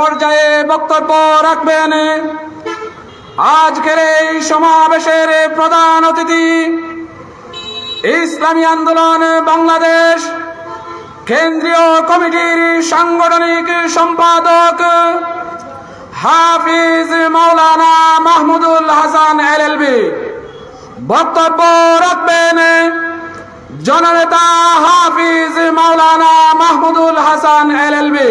পর্যায়ে বক্তব্য রাখবেন। আজকের এই সমাবেশের প্রধান অতিথি, ইসলামী আন্দোলন বাংলাদেশ কেন্দ্রীয় কমিটির সাংগঠনিক সম্পাদক হাফিজ মাওলানা মাহমুদুল হাসান এলএলবি। বক্তব্য রাখবেন জননেতা হাফিজ মাওলানা মাহমুদুল হাসান এলএলবি।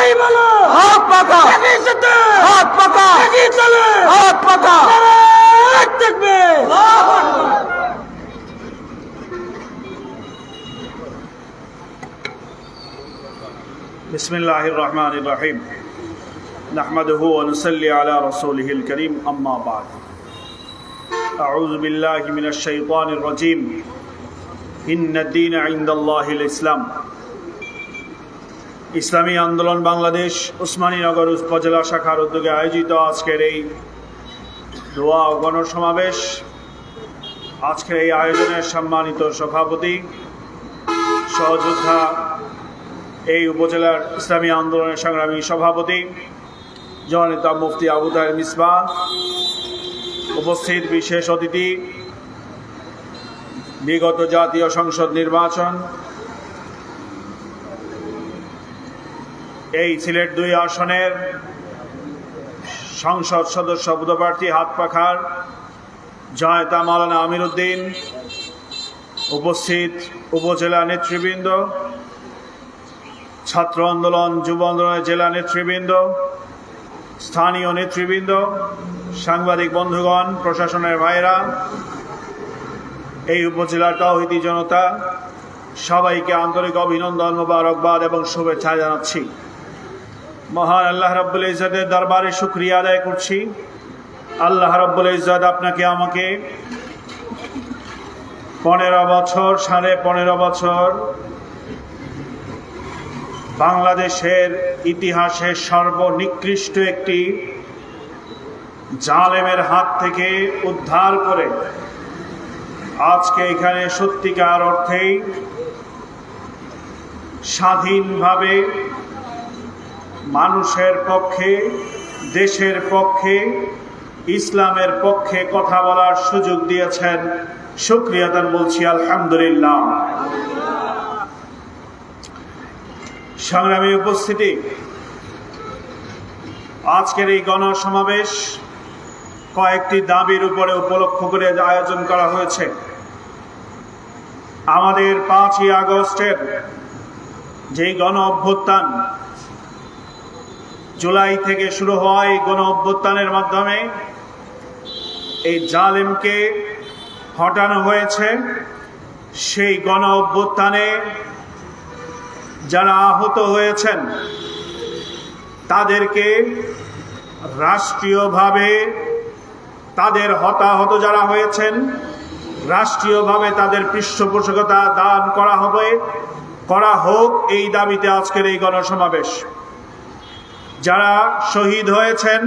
সবাই বলো হাত পাকা একই সাথে হাত পাকা একই চলে হাত পাকা এক থাকবে بسم الله الرحمن الرحيم نحمده ونصلي على رسوله الكريم أما بعد أعوذ بالله من الشيطان الرجيم إن الدين عند الله الإسلام ইসলামী আন্দোলন বাংলাদেশ উসমানীনগর উপজেলা শাখার উদ্যোগে আয়োজিত আজকের এই দোয়া গণসমাবেশ। আজকের এই আয়োজনের সম্মানিত সভাপতি, সহযোদ্ধা, এই উপজেলার ইসলামী আন্দোলনের সংগ্রামী সভাপতি, জননেতা মুফতি আবু তাহের মিসবা উপস্থিত বিশেষ অতিথি, বিগত জাতীয় সংসদ নির্বাচন এই সিলেট দুই আসনের সংসদ সদস্য পদপ্রার্থী হাত পাখার জয়তা মালানা আমির উদ্দিন উপস্থিত উপজেলা নেতৃবৃন্দ, ছাত্র আন্দোলন, যুব আন্দোলনের জেলা নেতৃবৃন্দ, স্থানীয় নেতৃবৃন্দ, সাংবাদিক বন্ধুগণ, প্রশাসনের ভাইরা এই উপজেলার তহিদি জনতা, সবাইকে আন্তরিক অভিনন্দন, মোবারকবাদ এবং শুভেচ্ছা জানাচ্ছি। মহান আল্লাহ রব্বুল ইজতের দরবারে শুক্রিয়া আদায় করছি। আল্লাহ রব্বুল ইজত আপনাকে আমাকে পনেরো বছর, সাড়ে পনেরো বছর বাংলাদেশের ইতিহাসের সর্বনিকৃষ্ট একটি জালেমের হাত থেকে উদ্ধার করে আজকে এখানে সত্যিকার অর্থেই স্বাধীনভাবে মানুষের পক্ষে, দেশের পক্ষে, ইসলামের পক্ষে কথা বলার সুযোগ দিয়েছেন। সুক্রিয়াদান বলছি, আলহামদুলিল্লাহ। সংগ্রামী উপস্থিতি, আজকের এই গণসমাবেশ কয়েকটি দাবির উপরে উপলক্ষ করে আয়োজন করা হয়েছে। আমাদের পাঁচই আগস্টের যেই গণ অভ্যুত্থান জুলাই থেকে শুরু হয় গণ অভ্যুত্থানের মাধ্যমে। এই জালেমকে হটানো হয়েছে। সেই গণ অভ্যুত্থানে যারা আহত হয়েছেন, তাদেরকে রাষ্ট্রীয়ভাবে তাদের হতাহত যারা হয়েছেন, রাষ্ট্রীয়ভাবে তাদের পৃষ্ঠপোষকতা দান করা হবে, করা হোক, এই দাবিতে আজকের এই গণসমাবেশ। যারা শহীদ হয়েছেন,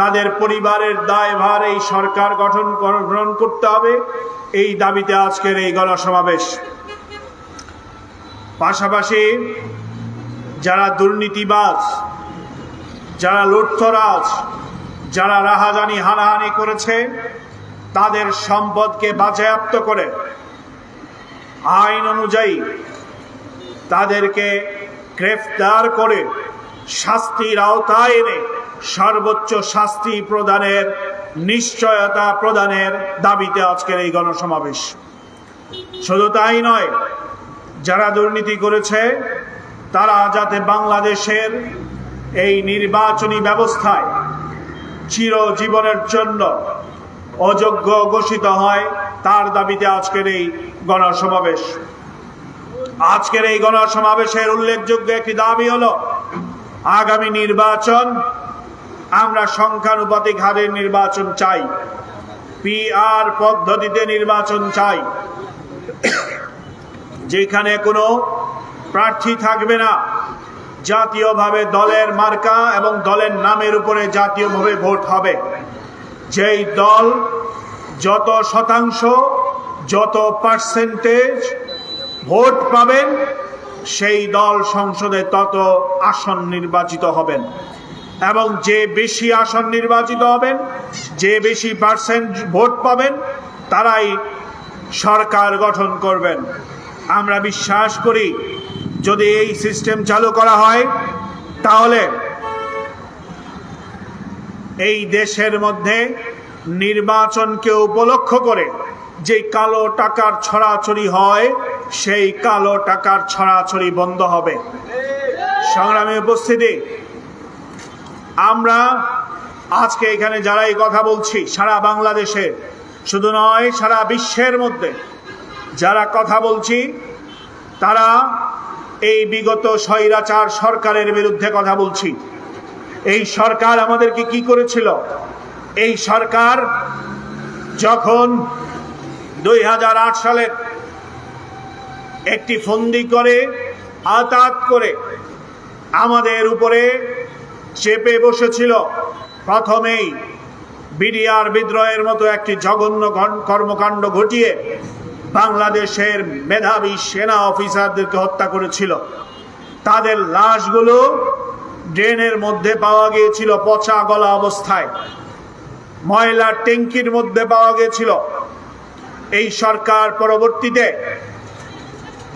তাদের পরিবারের দায়ভার এই সরকার গঠন গ্রহণ করতে হবে। এই দাবিতে আজকের এই গণসমাবেশ। পাশাপাশি যারা দুর্নীতিবাজ, যারা লুঠতরাজ যারা রাহাজানি হানাহানি করেছে, তাদের সম্পদকে বাজেয়াপ্ত করে, আইন অনুযায়ী তাদেরকে গ্রেফতার করে শাস্তির আওতায় এনে সর্বোচ্চ শাস্তি প্রদানের, নিশ্চয়তা প্রদানের দাবিতে আজকের এই গণসমাবেশ। শুধু তাই নয়, যারা দুর্নীতি করেছে, তারা যাতে বাংলাদেশের এই নির্বাচনী ব্যবস্থায় চিরজীবনের জন্য অযোগ্য ঘোষিত হয়, তার দাবিতে আজকের এই গণসমাবেশ। আজকের এই গণসমাবেশের উল্লেখযোগ্য একটি দাবি হলো আগামী নির্বাচন, আমরা সংখ্যানুপাতিক হারের নির্বাচন চাই। পিআর পদ্ধতিতে নির্বাচন চাই। যেখানে কোনো প্রার্থী থাকবে না। জাতীয়ভাবে দলের মার্কা এবং দলের নামের উপরে জাতীয়ভাবে ভোট হবে। যেই দল যত শতাংশ, যত পার্সেন্টেজ ভোট পাবেন সেই দল সংসদে তত আসন নির্বাচিত হবেন। এবং যে বেশি আসন নির্বাচিত হবেন, যে বেশি পার্সেন্ট ভোট পাবেন, তারাই সরকার গঠন করবেন। আমরা বিশ্বাস করি, যদি এই সিস্টেম চালু করা হয়, তাহলে এই দেশের মধ্যে নির্বাচনকে উপলক্ষ করে যে কালো টাকার ছড়াছড়ি হয় সেই কালো টাকার ছড়াছড়ি বন্ধ হবে। সংগ্রামী উপস্থিতি, আমরা আজকে এখানে যারা এই কথা বলছি, সারা বাংলাদেশে, শুধু নয়, সারা বিশ্বের মধ্যে যারা কথা বলছি, তারা এই বিগত স্বৈরাচার সরকারের বিরুদ্ধে কথা বলছি। এই সরকার আমাদেরকে কি করেছিল? এই সরকার যখন দুই সালের একটি ফন্দি করে আতাত করে আমাদের উপরে চেপে বসেছিল। প্রথমেই বিডিআর বিদ্রোহের মতো একটি জঘন্য কর্মকাণ্ড ঘটিয়ে বাংলাদেশের মেধাবী সেনা অফিসারদেরকে হত্যা করেছিল। তাদের লাশগুলো ড্রেনের মধ্যে পাওয়া গিয়েছিল পচা গলা অবস্থায়। ময়লার ট্যাঙ্কির মধ্যে পাওয়া গিয়েছিল। এই সরকার পরবর্তীতে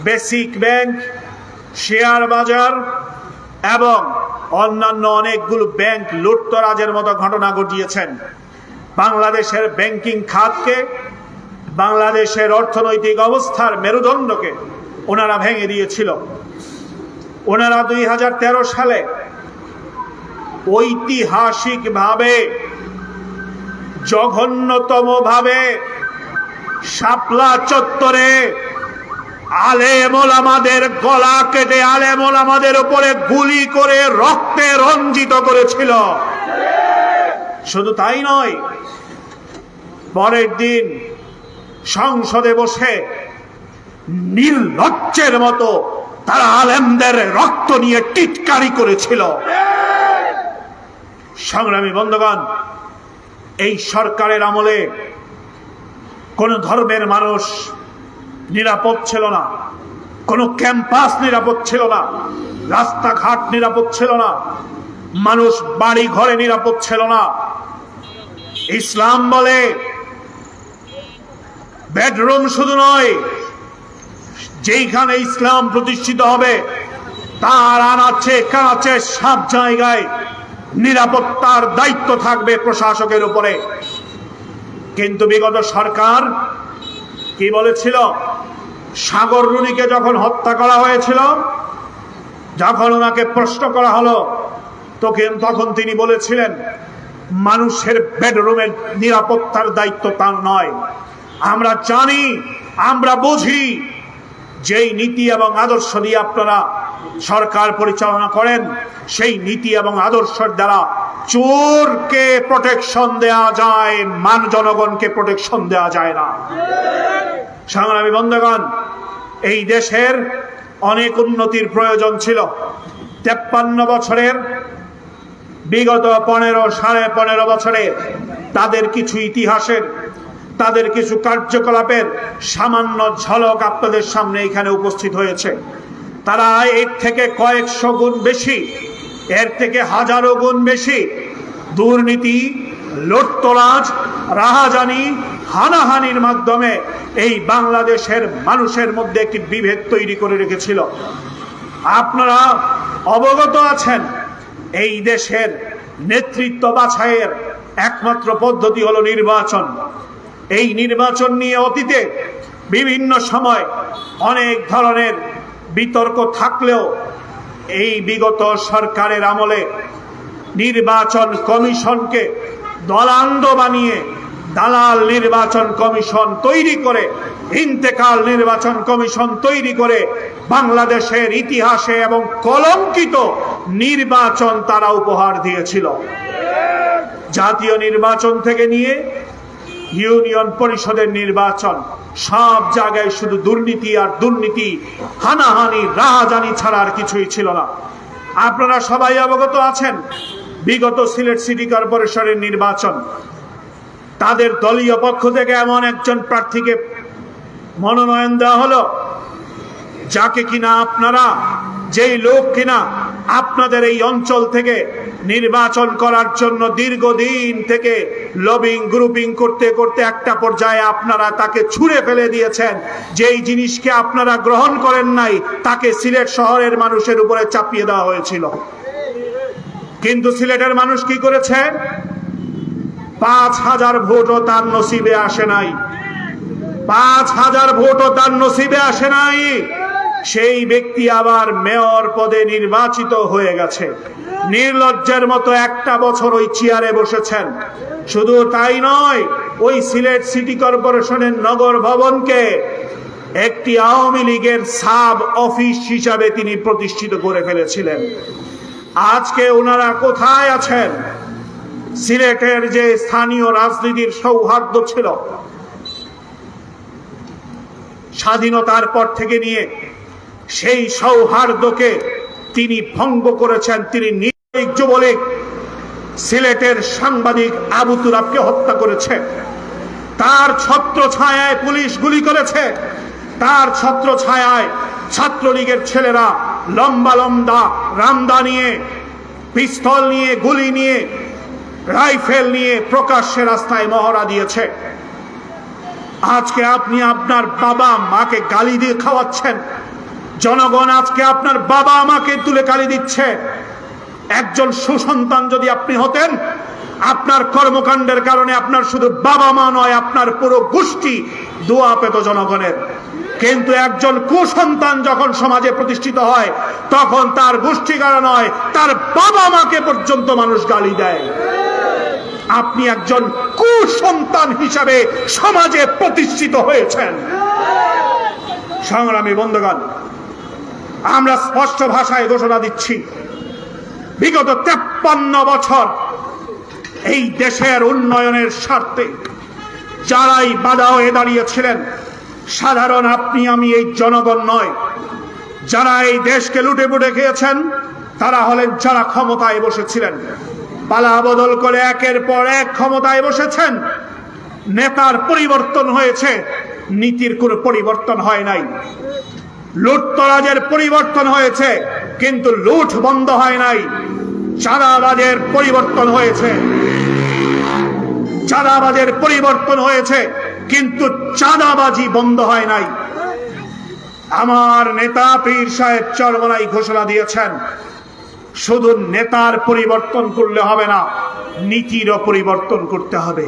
বেসিক ব্যাংক, শেয়ার বাজার এবং অন্যান্য অনেকগুলো ব্যাংক লুটতরাজের মতো ঘটনা ঘটিয়েছেন। বাংলাদেশের ব্যাংকিং খাতকে, বাংলাদেশের অর্থনৈতিক অবস্থার মেরুদণ্ডকে ওনারা ভেঙে দিয়েছিল। ওনারা দুই হাজার তেরো সালে ঐতিহাসিকভাবে জঘন্যতমভাবে শাপলা চত্বরে আলেমল আমাদের গলা কেটে আলেমল আমাদের উপরে গুলি করে রক্তে রঞ্জিত করেছিল। শুধু তাই নয়, পরের দিন সংসদে বসে নির্লজ্জের মতো তারা আলেমদের রক্ত নিয়ে টিটকারি করেছিল। সংগ্রামী বন্ধুগণ, এই সরকারের আমলে কোন ধর্মের মানুষ নিরাপদ ছিল না। কোনো ক্যাম্পাস নিরাপদ ছিল না। রাস্তাঘাট নিরাপদ ছিল না। মানুষ বাড়ি ঘরে নিরাপদ ছিল না। ইসলাম বলে, বেডরুম শুধু নয়, যেইখানে ইসলাম প্রতিষ্ঠিত হবে, তার আনাচ্ছে কানাচ্ছে সব জায়গায় নিরাপত্তার দায়িত্ব থাকবে প্রশাসকের উপরে। কিন্তু বিগত সরকার কি বলেছিল? সাগর রুনিকে যখন হত্যা করা হয়েছিল, যখন ওনাকে প্রশ্ন করা হলো তখন তখন তিনি বলেছিলেন, মানুষের বেডরুমের নিরাপত্তার দায়িত্ব তার নয়। আমরা জানি, আমরা বুঝি, যেই নীতি এবং আদর্শ দিয়ে আপনারা সরকার পরিচালনা করেন, সেই নীতি এবং আদর্শের দ্বারা চোরকে প্রোটেকশন দেয়া যায় মান জনগণকে প্রোটেকশন দেয়া যায় না। সংগ্রামী বন্ধুগণ, এই দেশের অনেক উন্নতির প্রয়োজন ছিল। তেপ্পান্ন বছরের, বিগত পনেরো, সাড়ে পনেরো বছরের তাদের কিছু ইতিহাসের, তাদের কিছু কার্যকলাপের সামান্য ঝলক আপনাদের সামনে এখানে উপস্থিত হয়েছে। তারা এর থেকে কয়েকশো গুণ বেশি, এর থেকে হাজারো গুণ বেশি। দুর্নীতি, লোটতরাজ, রাহাজানি, হানাহানির মাধ্যমে এই বাংলাদেশের মানুষের মধ্যে একটি বিভেদ তৈরি করে রেখেছিল। আপনারা অবগত আছেন, এই দেশের নেতৃত্ব বাছাইয়ের একমাত্র পদ্ধতি হলো নির্বাচন। এই নির্বাচন নিয়ে অতীতে বিভিন্ন সময় অনেক ধরনের বিতর্ক থাকলেও এই বিগত সরকারের আমলে নির্বাচন কমিশনকে দলান্দ বানিয়ে দালাল নির্বাচন কমিশন তৈরি করে, ইন্তেকাল নির্বাচন কমিশন তৈরি করে বাংলাদেশের ইতিহাসে এবং কলঙ্কিত নির্বাচন তারা উপহার দিয়েছিল। জাতীয় নির্বাচন থেকে নিয়ে ইউনিয়ন পরিষদের নির্বাচন। সব জায়গায় শুধু দুর্নীতি আর দুর্নীতি, হানাহানি, রাহাজানি ছাড়া আর কিছুই ছিল না। আপনারা সবাই অবগত আছেন, বিগত সিলেট সিটি কর্পোরেশনের নির্বাচন। তাদের দলীয় পক্ষ থেকে এমন একজন প্রার্থীকে মনোনয়ন দেওয়া হলো, যাকে কিনা আপনারা, যেই লোক কিনা আপনাদের এই অঞ্চল থেকে নির্বাচন করার জন্য দীর্ঘদিন থেকে লবিং গ্রুপিং করতে করতে একটা পর্যায়ে আপনারা তাকে ছুঁড়ে ফেলে দিয়েছেন। যেই জিনিসকে আপনারা গ্রহণ করেন নাই, তাকে সিলেট শহরের মানুষের উপরে চাপিয়ে দেওয়া হয়েছিল। কিন্তু সিলেটের মানুষ কি করেছে? পাঁচ হাজার ভোটও তার নসিবে আসে নাই। পাঁচ হাজার ভোটও তার নসিবে আসে নাই। সেই ব্যক্তি আবার মেয়র পদে নির্বাচিত হয়ে গেছে। নির্লজ্জের মতো একটা বছর ওই চেয়ারে বসেছেন। শুধু তাই নয়, ওই সিলেট সিটি কর্পোরেশনের নগর ভবনকে একটি আওয়ামী লীগের সাব অফিস হিসাবে তিনি প্রতিষ্ঠিত করে ফেলেছিলেন। আজকে ওনারা কোথায় আছেন? সিলেটের যে স্থানীয় রাজনীতির সৌহার্দ্য ছিল, স্বাধীনতার পর থেকে নিয়ে সেই সৌহার্দ্যকে তিনি ভঙ্গ করেছেন। তিনি নির্ভীক যুবলীগ, সিলেটের সাংবাদিক আবু তুরাবকে হত্যা করেছে। তার ছত্র ছায়ায় পুলিশ গুলি করেছে। তার ছত্র ছায়ায় ছাত্রলীগের ছেলেরা লম্বা লম্বা রামদা নিয়ে, পিস্তল নিয়ে, গুলি নিয়ে, রাইফেল নিয়ে প্রকাশ্যে রাস্তায় মহড়া দিয়েছে। আজকে আপনি আপনার বাবা মাকে গালি দিয়ে খাওয়াচ্ছেন। জনগণ আজকে আপনার বাবা মাকে তুলে কালি দিচ্ছে। একজন সুসন্তান যদি আপনি হতেন, আপনার কর্মকাণ্ডের কারণে আপনার শুধু বাবা মা নয়, আপনার পুরো গোষ্ঠী দোয়া পেত জনগণের। কিন্তু একজন কুসন্তান যখন সমাজে প্রতিষ্ঠিত হয়, তখন তার গোষ্ঠী গোষ্ঠীগারা নয়, তার বাবা মাকে পর্যন্ত মানুষ গালি দেয়। আপনি একজন কুসন্তান হিসাবে সমাজে প্রতিষ্ঠিত হয়েছেন। সংগ্রামী বন্ধুগণ আমরা স্পষ্ট ভাষায় ঘোষণা দিচ্ছি। বিগত তেপ্পান্ন বছর এই দেশের উন্নয়নের স্বার্থে যারাই বাধা হয়ে দাঁড়িয়েছিলেন, সাধারণ আপনি, আমি এই জনগণ নয়। যারা এই দেশকে লুটে পুটে খেয়েছেন, তারা হলেন যারা ক্ষমতায় বসেছিলেন। পালা বদল করে একের পর এক ক্ষমতায় বসেছেন। নেতার পরিবর্তন হয়েছে, নীতির কোনো পরিবর্তন হয় নাই। লুটতরাজের পরিবর্তন হয়েছে, কিন্তু লুট বন্ধ হয় নাই। চাঁদাবাজের পরিবর্তন হয়েছে। চাঁদাবাজের পরিবর্তন হয়েছে, কিন্তু চাঁদাবাজি বন্ধ হয় নাই। আমার নেতা পীর সাহেব চরমনাই ঘোষণা দিয়েছেন, শুধু নেতার পরিবর্তন করলে হবে না, নীতিরও পরিবর্তন করতে হবে।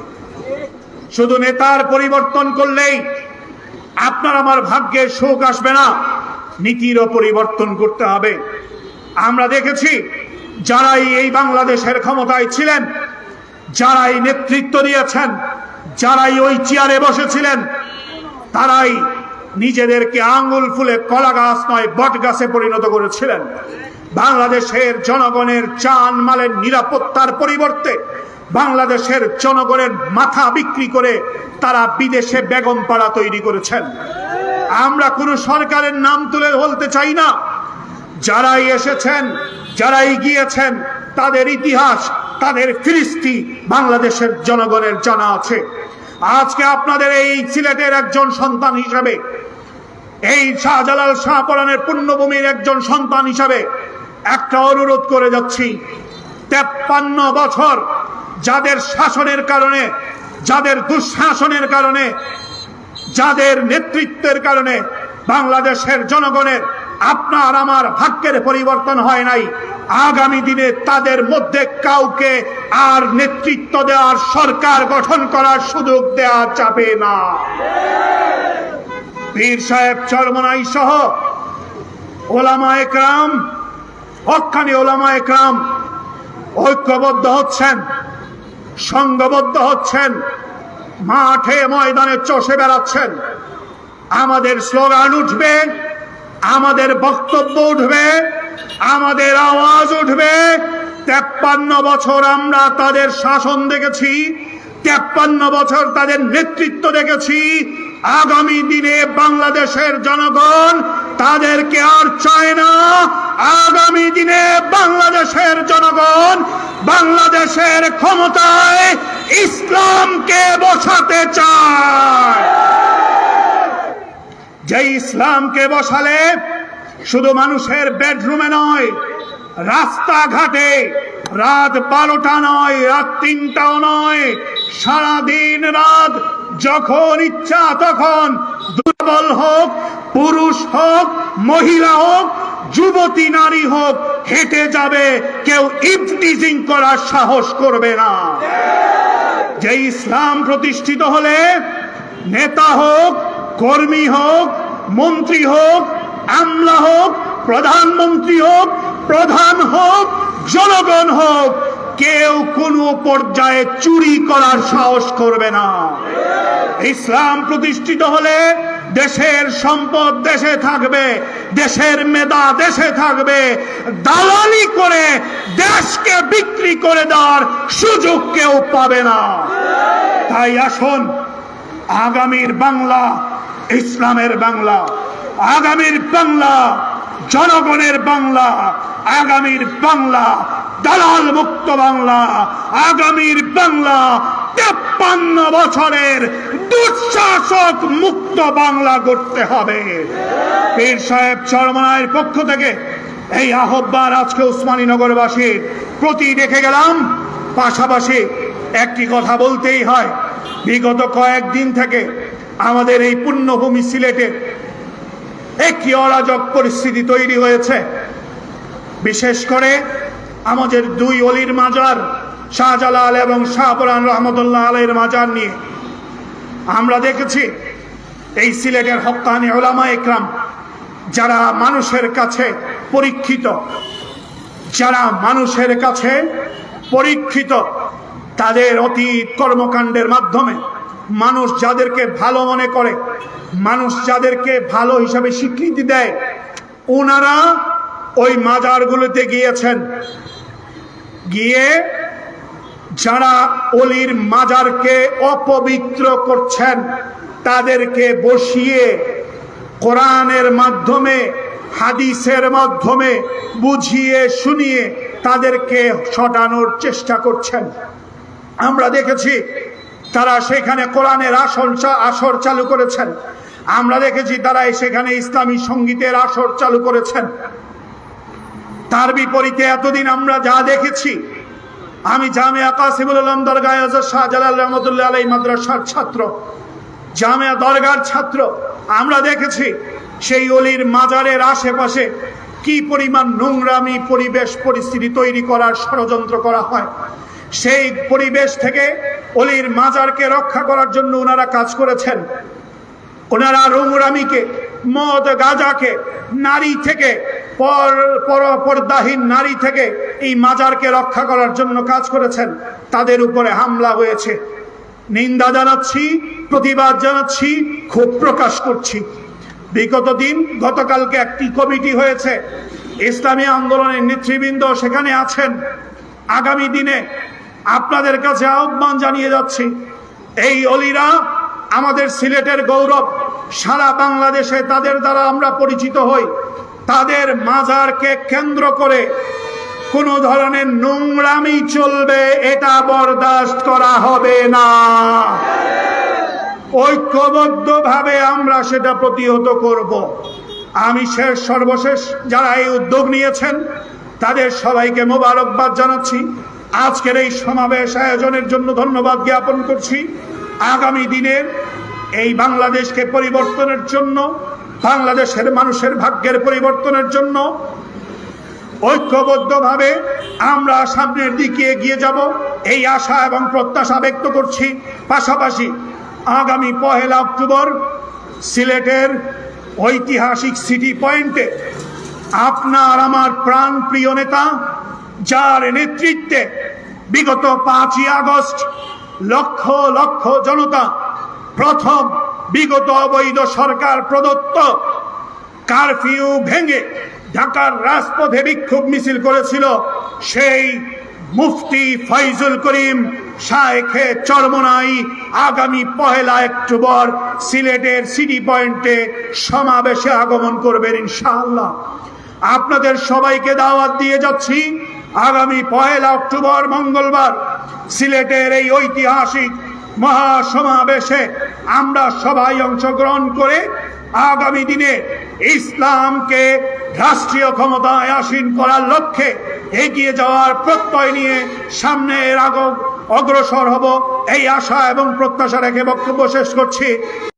শুধু নেতার পরিবর্তন করলেই আপনার আমার ভাগ্যে সুখ আসবে না। নীতিরও পরিবর্তন করতে হবে। আমরা দেখেছি, যারাই এই বাংলাদেশের ক্ষমতায় ছিলেন, যারাই নেতৃত্ব দিয়েছেন, যারাই ওই চেয়ারে বসেছিলেন, তারাই নিজেদেরকে আঙ্গুল ফুলে কলা গাছ নয়, বট গাছে পরিণত করেছিলেন। বাংলাদেশের জনগণের চান মালের নিরাপত্তার পরিবর্তে বাংলাদেশের জনগণের মাথা বিক্রি করে তারা বিদেশে বেগম পাড়া তৈরি করেছেন। আমরা কোনো সরকারের নাম তুলে বলতে চাই না। যারাই এসেছেন, যারাই গিয়েছেন, তাদের ইতিহাস, তাদের ফিরিস্তি বাংলাদেশের জনগণের জানা আছে। আজকে আপনাদের এই সিলেটের একজন সন্তান হিসাবে, এই শাহজালাল শাহপরানের পুণ্যভূমির একজন সন্তান হিসাবে একটা অনুরোধ করে যাচ্ছি। তেপ্পান্ন বছর যাদের শাসনের কারণে, যাদের দুঃশাসনের কারণে, যাদের নেতৃত্বের কারণে বাংলাদেশের জনগণের আপনার আমার ভাগ্যের পরিবর্তন হয় নাই, আগামী দিনে তাদের মধ্যে কাউকে আর নেতৃত্ব দেওয়ার সরকার গঠন করার সুযোগ দেওয়া যাবে না। পীর সাহেব চরমনাই সহ ওলামা একরাম হকানি ওলামা একরাম ঐক্যবদ্ধ হচ্ছেন। সংঘবদ্ধ হচ্ছেন। মাঠে ময়দানে চষে বেড়াচ্ছেন। আমাদের স্লোগান উঠবে, আমাদের বক্তব্য উঠবে, আমাদের আওয়াজ উঠবে। তেপ্পান্ন বছর আমরা তাদের শাসন দেখেছি, তেপ্পান্ন বছর তাদের নেতৃত্ব দেখেছি। আগামী দিনে বাংলাদেশের জনগণ তাদেরকে আর চায় না আগামী দিনে বাংলাদেশের জনগণ বাংলাদেশের ক্ষমতায় ইসলামকে বসাতে চায়। যে ইসলামকে বসালে শুধু মানুষের বেডরুমে নয়, রাস্তাঘাটে রাত বারোটা নয়, রাত তিনটাও নয়, সারাদিন রাত যখন ইচ্ছা তখন দুর্বল হোক, পুরুষ হোক, মহিলা হোক যুবতী নারী হোক, হেঁটে যাবে, কেউ ইফটিজিং করার সাহস করবে না। যে ইসলাম প্রতিষ্ঠিত হলে, নেতা হোক, কর্মী হোক, মন্ত্রী হোক, আমলা হোক, প্রধানমন্ত্রী হোক, প্রধান হোক, জনগণ হোক, কেউ কোনো পর্যায়ে চুরি করার সাহস করবে না। ইসলাম প্রতিষ্ঠিত হলে দেশের সম্পদ দেশে থাকবে, দেশের মেধা দেশে থাকবে, দালালি করে দেশকে বিক্রি করে দেওয়ার সুযোগ কেউ পাবে না। তাই আসুন, আগামীর বাংলা, ইসলামের বাংলা, আগামীর বাংলা জনগণের বাংলা, আগামীর বাংলা, দালাল মুক্ত বাংলা, আগামীর বাংলা তেপ্পান্ন বছরের দুঃশাসক মুক্ত বাংলা করতে হবে। পীর সাহেব চরমনায়ের পক্ষ থেকে এই আহ্বান আজকে উসমানীনগরবাসীর প্রতি রেখে গেলাম। পাশাপাশি একটি কথা বলতেই হয়, বিগত কয়েকদিন থেকে আমাদের এই পুণ্যভূমি সিলেটে একটি অরাজক পরিস্থিতি তৈরি হয়েছে। বিশেষ করে আমাদের দুই অলির মাজার, শাহজালাল এবং শাহপুরান রহমতুল্লাহ আলের মাজার নিয়ে। আমরা দেখেছি, এই সিলেটের হক্কানি ওলামা একরাম, যারা মানুষের কাছে পরীক্ষিত, যারা মানুষের কাছে পরীক্ষিত, তাদের অতীত কর্মকাণ্ডের মাধ্যমে মানুষ যাদেরকে ভালো মনে করে, মানুষ যাদেরকে ভালো হিসাবে স্বীকৃতি দেয়, ওনারা ওই মাজারগুলোতে গিয়েছেন। গিয়ে যারা অলির মাজারকে অপবিত্র করছেন, তাদেরকে বসিয়ে কোরআনের মাধ্যমে, হাদিসের মাধ্যমে বুঝিয়ে, শুনিয়ে তাদেরকে সটানোর চেষ্টা করছেন। আমরা দেখেছি তারা সেখানে কোরআনের আসন চা- আসর চালু করেছেন। আমরা দেখেছি তারা সেখানে ইসলামী সঙ্গীতের আসর চালু করেছেন। তার বিপরীতে এতদিন আমরা যা দেখেছি, আমি জামিয়া কাসিমুল আলম দরগায় শাহজালাল রহমতুল্লাহ আলাই মাদ্রাসার ছাত্র, জামিয়া দরগার ছাত্র, আমরা দেখেছি সেই অলির মাজারের আশেপাশে কি পরিমাণ নোংরামি পরিবেশ পরিস্থিতি তৈরি করার ষড়যন্ত্র করা হয়। সেই পরিবেশ থেকে অলির মাজারকে রক্ষা করার জন্য ওনারা কাজ করেছেন। ওনারা রোংরামিকে মদ গাজাকে, নারী থেকে, পর, পর- পর্দাহীন নারী থেকে এই মাজারকে রক্ষা করার জন্য কাজ করেছেন। তাদের উপরে হামলা হয়েছে। নিন্দা জানাচ্ছি, প্রতিবাদ জানাচ্ছি, ক্ষোভ প্রকাশ করছি। বিগত দিন গতকালকে একটি কমিটি হয়েছে। ইসলামী আন্দোলনের নেতৃবৃন্দ সেখানে আছেন। আগামী দিনে আপনাদের কাছে আহ্বান জানিয়ে যাচ্ছি, এই অলিরা আমাদের সিলেটের গৌরব, সারা বাংলাদেশে তাদের দ্বারা আমরা পরিচিত হই। তাদের মাজারকে কেন্দ্র করে কোনো ধরনের নোংরামি চলবে এটা বরদাস্ত করা হবে না। ঐক্যবদ্ধভাবে আমরা সেটা প্রতিহত করব। আমি শেষ সর্বশেষ যারা এই উদ্যোগ নিয়েছেন, তাদের সবাইকে মোবারকবাদ জানাচ্ছি। আজকের এই সমাবেশ আয়োজনের জন্য ধন্যবাদ জ্ঞাপন করছি। আগামী দিনের এই বাংলাদেশকে পরিবর্তনের জন্য, বাংলাদেশের মানুষের ভাগ্যের পরিবর্তনের জন্য ঐক্যবদ্ধভাবে আমরা সামনের দিকে এগিয়ে যাব। এই আশা এবং প্রত্যাশা ব্যক্ত করছি। পাশাপাশি আগামী পহেলা অক্টোবর সিলেটের ঐতিহাসিক সিটি পয়েন্টে আপনার আমার প্রাণ প্রিয় নেতা যার নেতৃত্বে বিগত পাঁচই আগস্ট লক্ষ লক্ষ জনতা প্রথম বিগত অবৈধ সরকার প্রদত্ত কারফিউ ভেঙে ঢাকার রাজপথে বিক্ষোভ মিছিল করেছিল সেই মুফতি ফয়জুল করিম শায়েখে চরমনাই আগামী পহেলা অক্টোবর সিলেটের সিটি পয়েন্টে সমাবেশে আগমন করবেন ইনশাআল্লাহ। আপনাদের সবাইকে দাওয়াত দিয়ে যাচ্ছি। আগামী পয়লা অক্টোবর মঙ্গলবার সিলেটের এই ঐতিহাসিক মহাসমাবেশে আমরা সবাই অংশগ্রহণ করে আগামী দিনে ইসলামকে রাষ্ট্রীয় ক্ষমতায় আসীন করার লক্ষ্যে এগিয়ে যাওয়ার প্রত্যয় নিয়ে সামনের আগ অগ্রসর হব এই আশা এবং প্রত্যাশা রেখে বক্তব্য শেষ করছি।